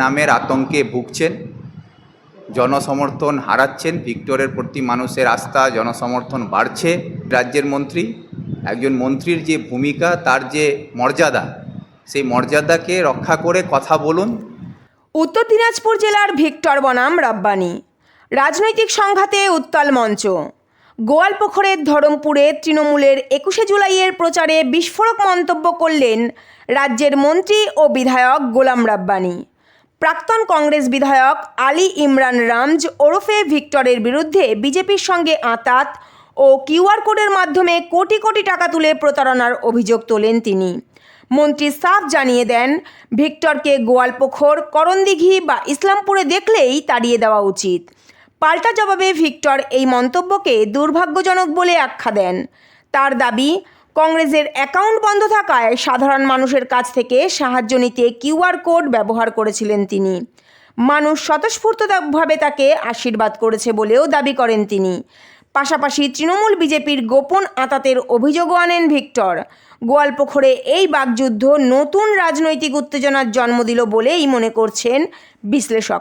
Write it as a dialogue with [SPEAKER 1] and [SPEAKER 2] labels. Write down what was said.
[SPEAKER 1] নামের আতঙ্কে ভুগছেন, জনসমর্থন হারাচ্ছেন, ভিক্টরের প্রতি মানুষের আস্থা, জনসমর্থন বাড়ছে। রাজ্যের মন্ত্রী, একজন মন্ত্রীর যে ভূমিকা, তার যে মর্যাদা, সেই মর্যাদাকে রক্ষা করে কথা বলুন।
[SPEAKER 2] উত্তর দিনাজপুর জেলার ভিক্টর বনাম রাব্বানি, রাজনৈতিক সংঘাতে উত্তাল মঞ্চ গোয়ালপুকুরের ধরমপুরে তৃণমূলের একুশে জুলাইয়ের প্রচারে বিস্ফোরক মন্তব্য করলেন রাজ্যের মন্ত্রী ও বিধায়ক গোলাম রাব্বানি। প্রাক্তন কংগ্রেস বিধায়ক আলী ইমরান রামজ ওরফে ভিক্টরের বিরুদ্ধে বিজেপির সঙ্গে আঁতাত ও কিউআর কোডের মাধ্যমে কোটি কোটি টাকা তুলে প্রতারণার অভিযোগ তোলেন তিনি। মন্ত্রী সাফ জানিয়ে দেন, ভিক্টরকে গোয়ালপোখর, করণদিঘি বা ইসলামপুরে দেখলেই তাড়িয়ে দেওয়া উচিত। পাল্টা জবাবে ভিক্টর এই মন্তব্যকে দুর্ভাগ্যজনক বলে আখ্যা দেন। তার দাবি কংগ্রেসের অ্যাকাউন্ট বন্ধ থাকায় সাধারণ মানুষের কাছ থেকে সাহায্য নিতে কিউআর কোড ব্যবহার করেছিলেন তিনি। মানুষ স্বতঃস্ফূর্তভাবে তাকে আশীর্বাদ করেছে বলেও দাবি করেন তিনি। পাশাপাশি তৃণমূল বিজেপির গোপন আতাতের অভিযোগও আনেন ভিক্টর। গোয়ালপোখরে এই বাকযুদ্ধ নতুন রাজনৈতিক উত্তেজনার জন্ম দিল বলেই মনে করছেন বিশ্লেষক।